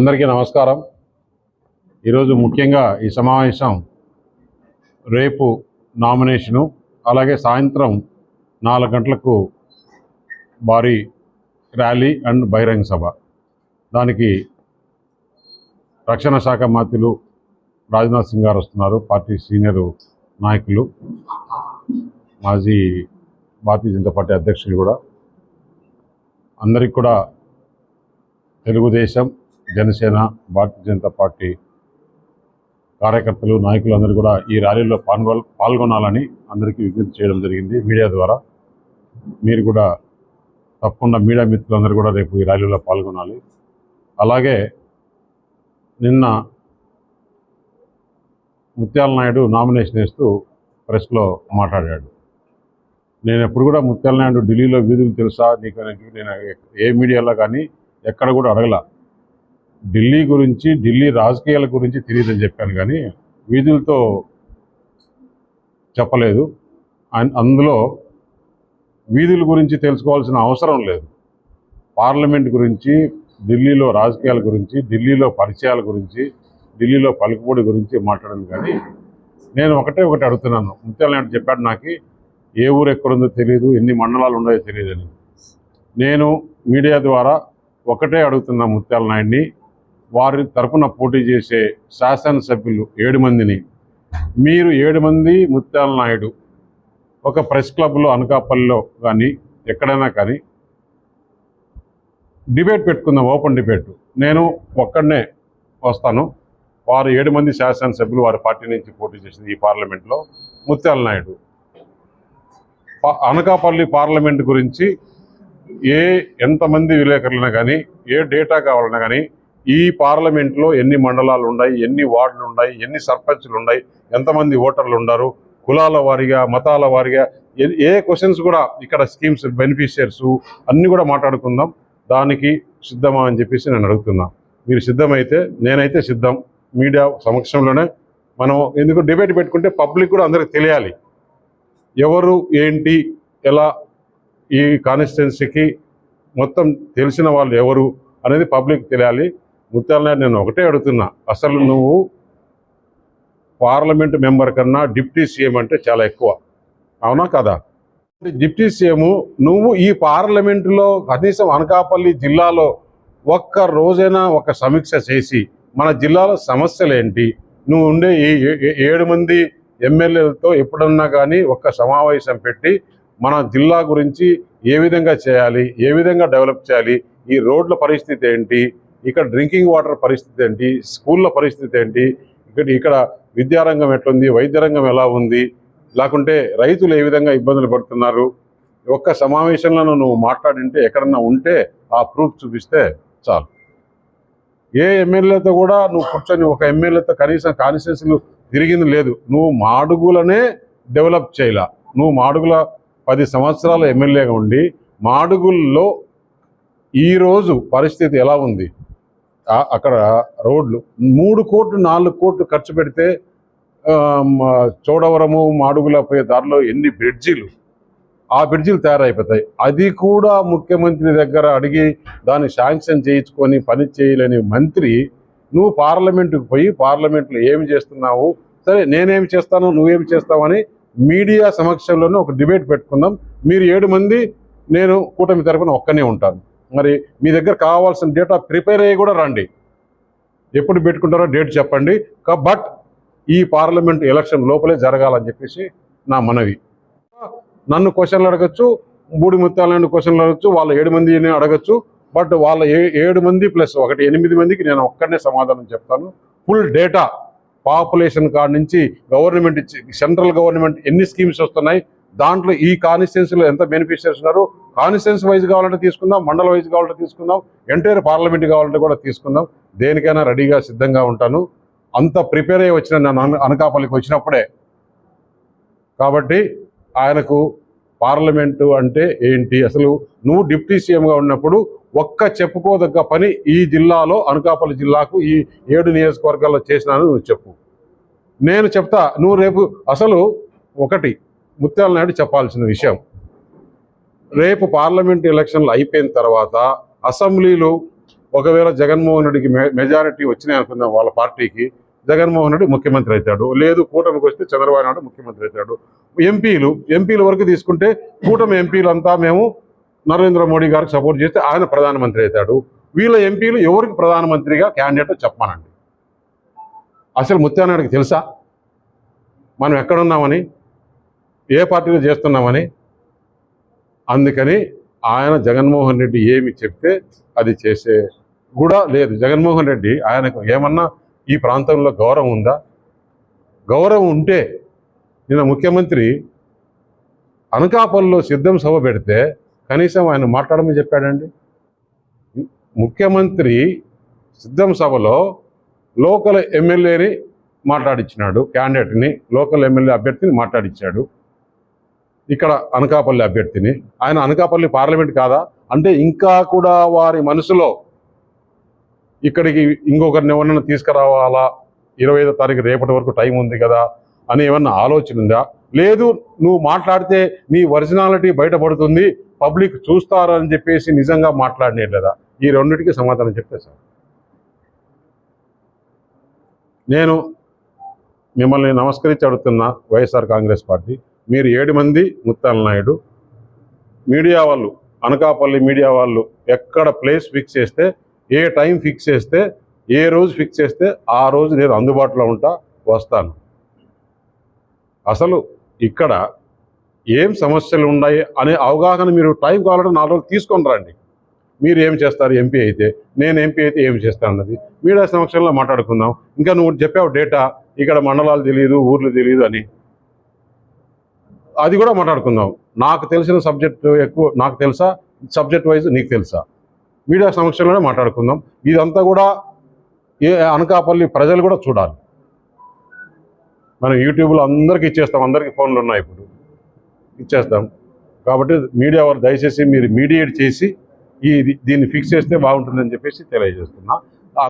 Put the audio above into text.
అందరికీ నమస్కారం. ఈరోజు ముఖ్యంగా ఈ సమావేశం రేపు నామినేషను అలాగే సాయంత్రం నాలుగు గంటలకు భారీ ర్యాలీ అండ్ బహిరంగ సభ. దానికి రక్షణ శాఖ మంత్రులు రాజ్నాథ్ సింగ్ గారు వస్తున్నారు పార్టీ సీనియర్ నాయకులు మాజీ భారతీయ జనతా పార్టీ అధ్యక్షులు కూడా. అందరికి కూడా తెలుగుదేశం జనసేన భారతీయ జనతా పార్టీ కార్యకర్తలు నాయకులు అందరూ కూడా ఈ ర్యాలీలో పాల్గొ పాల్గొనాలని అందరికీ విజ్ఞప్తి చేయడం జరిగింది మీడియా ద్వారా. మీరు కూడా తప్పకుండా మీడియా మిత్రులందరూ కూడా రేపు ఈ ర్యాలీలో పాల్గొనాలి. అలాగే నిన్న ముత్యాల నాయుడు నామినేషన్ వేస్తూ ప్రెస్లో మాట్లాడాడు. నేను ఎప్పుడు కూడా ముత్యాల నాయుడు ఢిల్లీలో వీధులు తెలుసా? నీకు అని నేను ఏ మీడియాలో కానీ ఎక్కడ కూడా అడగల. ఢిల్లీ గురించి ఢిల్లీ రాజకీయాల గురించి తెలియదని చెప్పాను కానీ వీధులతో చెప్పలేదు. అందులో వీధుల గురించి తెలుసుకోవాల్సిన అవసరం లేదు. పార్లమెంట్ గురించి ఢిల్లీలో రాజకీయాల గురించి ఢిల్లీలో పరిచయాల గురించి ఢిల్లీలో పలుకుబడి గురించి మాట్లాడాను కానీ నేను ఒకటే ఒకటి అడుగుతున్నాను. ముత్యాల నాయుడు చెప్పాడు నాకు ఏ ఊరు ఎక్కడుందో తెలియదు ఎన్ని మండలాలు ఉన్నాయో తెలియదని నేను మీడియా ద్వారా ఒకటే అడుగుతున్నా ముత్యాల నాయుడిని వారి తరపున పోటీ చేసే శాసనసభ్యులు ఏడు మందిని. మీరు ఏడు మంది ముత్యాల నాయుడు. ఒక ప్రెస్ క్లబ్లో అనకాపల్లిలో కానీ ఎక్కడైనా కానీ డిబేట్ పెట్టుకుందాం ఓపెన్ డిబేట్. నేను ఒక్కడనే వస్తాను. వారు ఏడు మంది శాసనసభ్యులు వారి పార్టీ నుంచి పోటీ చేసింది ఈ పార్లమెంట్లో ముత్యాల నాయుడు. అనకాపల్లి పార్లమెంట్ గురించి ఏ ఎంతమంది విలేకరులైనా కానీ ఏ డేటా కావాలన్నా కానీ ఈ పార్లమెంట్లో ఎన్ని మండలాలు ఉన్నాయి ఎన్ని వార్డులు ఉన్నాయి ఎన్ని సర్పంచ్లు ఉన్నాయి ఎంతమంది ఓటర్లు ఉన్నారు కులాల వారీగా మతాల వారిగా ఏ- ఏ క్వశ్చన్స్ కూడా ఇక్కడ స్కీమ్స్ బెనిఫిషియర్స్ అన్నీ కూడా మాట్లాడుకుందాం. దానికి సిద్ధమా అని చెప్పేసి నేను అడుగుతున్నా. మీరు సిద్ధమైతే నేనైతే సిద్ధం. మీడియా సమక్షంలోనే మనం ఎందుకు డిబేట్ పెట్టుకుంటే పబ్లిక్ కూడా అందరికి తెలియాలి. ఎవరు ఏంటి ఎలా ఈ కాన్స్టిట్యున్సీకి మొత్తం తెలిసిన వాళ్ళు ఎవరు అనేది పబ్లిక్ తెలియాలి. ముత్యాల నేను ఒకటే అడుగుతున్నా. అసలు నువ్వు పార్లమెంట్ మెంబర్ కన్నా డిప్యూటీ సీఎం అంటే చాలా ఎక్కువ. అవునా కదా? డిప్యూటీ సీఎం నువ్వు ఈ పార్లమెంటులో కనీసం అనకాపల్లి జిల్లాలో ఒక్క రోజైనా ఒక సమీక్ష చేసి మన జిల్లాలో సమస్యలు ఏంటి? నువ్వు ఉండే ఏ- ఏ- ఏడు మంది ఎమ్మెల్యేలతో ఎప్పుడన్నా కానీ ఒక్క సమావేశం పెట్టి మన జిల్లా గురించి ఏ విధంగా చేయాలి ఏ విధంగా డెవలప్ చేయాలి ఈ రోడ్ల పరిస్థితి ఏంటి? ఇక్కడ డ్రింకింగ్ వాటర్ పరిస్థితి ఏంటి? స్కూళ్ళ పరిస్థితి ఏంటి? ఇక్కడ ఇక్కడ విద్యారంగం ఎట్లుంది? వైద్య రంగం ఎలా ఉంది? లేకుంటే రైతులు ఏ విధంగా ఇబ్బందులు పడుతున్నారు? ఒక్క సమావేశంలో నువ్వు మాట్లాడింటే ఎక్కడన్నా ఉంటే ఆ ప్రూఫ్ చూపిస్తే చాలు. ఏ ఎమ్మెల్యేతో కూడా నువ్వు కూర్చొని ఒక ఎమ్మెల్యేతో కనీసం కాన్స్టిట్యూన్సీలు తిరిగింది లేదు. నువ్వు మాడుగులనే డెవలప్ చేయలా. నువ్వు మాడుగుల పది సంవత్సరాల ఎమ్మెల్యేగా ఉండి మాడుగుల్లో ఈరోజు పరిస్థితి ఎలా ఉంది? అక్కడ రోడ్లు. మూడు కోట్లు నాలుగు కోట్లు ఖర్చు పెడితే చోడవరము మాడుగుల పోయే దారిలో ఎన్ని బ్రిడ్జిలు? ఆ బ్రిడ్జిలు తయారైపోతాయి. అది కూడా ముఖ్యమంత్రి దగ్గర అడిగి దాన్ని శాంక్షన్ చేయించుకొని పని చేయలేని మంత్రి నువ్వు పార్లమెంటుకు పోయి పార్లమెంట్లో ఏమి చేస్తున్నావు? సరే నేనేమి చేస్తాను నువ్వేమి చేస్తావని మీడియా సమక్షంలోనే ఒక డిబేట్ పెట్టుకుందాం. మీరు ఏడు మంది నేను కూటమి తరపున ఒక్కనే ఉంటాను. మరి మీ దగ్గర కావాల్సిన డేటా ప్రిపేర్ అయ్యి కూడా రండి. ఎప్పుడు పెట్టుకుంటారో డేట్ చెప్పండి. బట్ ఈ పార్లమెంట్ ఎలక్షన్ లోపలే జరగాలని చెప్పేసి నా మనవి. నన్ను క్వశ్చన్లు అడగచ్చు మూడు ముత్యాలను క్వశ్చన్లు అడగచ్చు వాళ్ళ ఏడు మందిని అడగచ్చు బట్ వాళ్ళ ఏ ఏడు మంది ప్లస్ ఒకటి ఎనిమిది మందికి నేను ఒక్కడనే సమాధానం చెప్తాను. ఫుల్ డేటా పాపులేషన్ కాడ నుంచి గవర్నమెంట్ సెంట్రల్ గవర్నమెంట్ ఎన్ని స్కీమ్స్ వస్తున్నాయి దాంట్లో ఈ కాన్స్టిట్యున్సీలో ఎంత బెనిఫిషియర్స్ ఉన్నారు కాన్స్టిట్యున్సీ వైజ్ కావాలంటే తీసుకుందాం మండల వైజ్ కావాలంటే తీసుకుందాం ఎంటైర్ పార్లమెంట్ కావాలంటే కూడా తీసుకుందాం. దేనికైనా రెడీగా సిద్ధంగా ఉంటాను. అంత ప్రిపేర్ అయ్యి వచ్చిన అనకాపల్లికి వచ్చినప్పుడే. కాబట్టి ఆయనకు పార్లమెంటు అంటే ఏంటి? అసలు నువ్వు డిప్యూటీ సీఎంగా ఉన్నప్పుడు ఒక్క చెప్పుకోదగ్గ పని ఈ జిల్లాలో అనకాపల్లి జిల్లాకు ఈ ఏడు నియోజకవర్గాల్లో చేసినాను నువ్వు చెప్పు. నేను చెప్తా నువ్వు రేపు అసలు ఒకటి ముత్యాల నాయుడు చెప్పాల్సిన విషయం. రేపు పార్లమెంట్ ఎలక్షన్లు అయిపోయిన తర్వాత అసెంబ్లీలో ఒకవేళ జగన్మోహన్ రెడ్డికి మె- మెజారిటీ వచ్చినాయి అనుకుందాం వాళ్ళ పార్టీకి జగన్మోహన్ రెడ్డి ముఖ్యమంత్రి అవుతాడు. లేదు కూటమికి వస్తే చంద్రబాబు నాయుడు ముఖ్యమంత్రి అవుతాడు. ఎంపీలు ఎంపీల వరకు తీసుకుంటే కూటమి ఎంపీలంతా మేము నరేంద్ర మోడీ గారికి సపోర్ట్ చేస్తే ఆయన ప్రధానమంత్రి అవుతాడు. వీళ్ళ ఎంపీలు ఎవరికి ప్రధానమంత్రిగా క్యాండిడేట్ చెప్పానండి అసలు ముత్యానాయుడికి తెలుసా? మనం ఎక్కడున్నామని? ఏ పార్టీలో చేస్తున్నామని? అందుకని ఆయన జగన్మోహన్ రెడ్డి ఏమి చెప్తే అది చేసే కూడా లేదు. జగన్మోహన్ రెడ్డి ఆయనకు ఏమన్నా ఈ ప్రాంతంలో గౌరవం ఉందా? గౌరవం ఉంటే నిన్న ముఖ్యమంత్రి అనకాపల్లిలో సిద్ధం సభ పెడితే కనీసం ఆయన మాట్లాడమని చెప్పాడండి. ముఖ్యమంత్రి సిద్ధం సభలో లోకల్ ఎమ్మెల్యేని మాట్లాడించినాడు క్యాండిడేట్ని లోకల్ ఎమ్మెల్యే అభ్యర్థిని మాట్లాడించాడు ఇక్కడ అనకాపల్లి అభ్యర్థిని. ఆయన అనకాపల్లి పార్లమెంట్ కాదా? అంటే ఇంకా కూడా వారి మనసులో ఇక్కడికి ఇంకొకరిని ఎవరినైనా తీసుకురావాలా? ఇరవై ఐదో తారీఖు రేపటి వరకు టైం ఉంది కదా అని ఏమన్నా ఆలోచన ఉందా? లేదు నువ్వు మాట్లాడితే నీ ఒరిజినాలిటీ బయటపడుతుంది పబ్లిక్ చూస్తారని చెప్పేసి నిజంగా మాట్లాడినట్లేదా? ఈ రెండింటికి సమాధానం చెప్తే సార్. నేను మిమ్మల్ని నమస్కరించి అడుగుతున్న వైఎస్ఆర్ కాంగ్రెస్ పార్టీ మీరు ఏడు మంది ముత్తాల నాయుడు. మీడియా వాళ్ళు అనకాపల్లి మీడియా వాళ్ళు ఎక్కడ ప్లేస్ ఫిక్స్ చేస్తే ఏ టైం ఫిక్స్ చేస్తే ఏ రోజు ఫిక్స్ చేస్తే ఆ రోజు నేను అందుబాటులో ఉంటా వస్తాను. అసలు ఇక్కడ ఏం సమస్యలు ఉన్నాయి అనే అవగాహన మీరు టైం కావాలంటే నాలుగు రోజులు తీసుకొని రండి. మీరు ఏం చేస్తారు? ఎంపీ అయితే నేను ఎంపీ అయితే ఏం చేస్తాను అన్నది. మీడియా సమక్షంలో మాట్లాడుకుందాం. ఇంకా నువ్వు చెప్పావు డేటా ఇక్కడ మండలాలు తెలియదు ఊర్లు తెలియదు అని. అది కూడా మాట్లాడుకుందాం. నాకు తెలిసిన సబ్జెక్ట్ ఎక్కువ నాకు తెలుసా? సబ్జెక్ట్ వైజ్ నీకు తెలుసా? మీడియా సమక్షంలోనే మాట్లాడుకుందాం. ఇదంతా కూడా ఏ అనకాపల్లి ప్రజలు కూడా చూడాలి. మనం యూట్యూబ్లో అందరికీ ఇచ్చేస్తాం. అందరికీ ఫోన్లు ఉన్నాయి ఇప్పుడు. ఇచ్చేస్తాం. కాబట్టి మీడియా వారు దయచేసి మీరు మీడియేట్ చేసి ఈ దీన్ని ఫిక్స్ చేస్తే బాగుంటుందని చెప్పేసి తెలియజేస్తున్నా.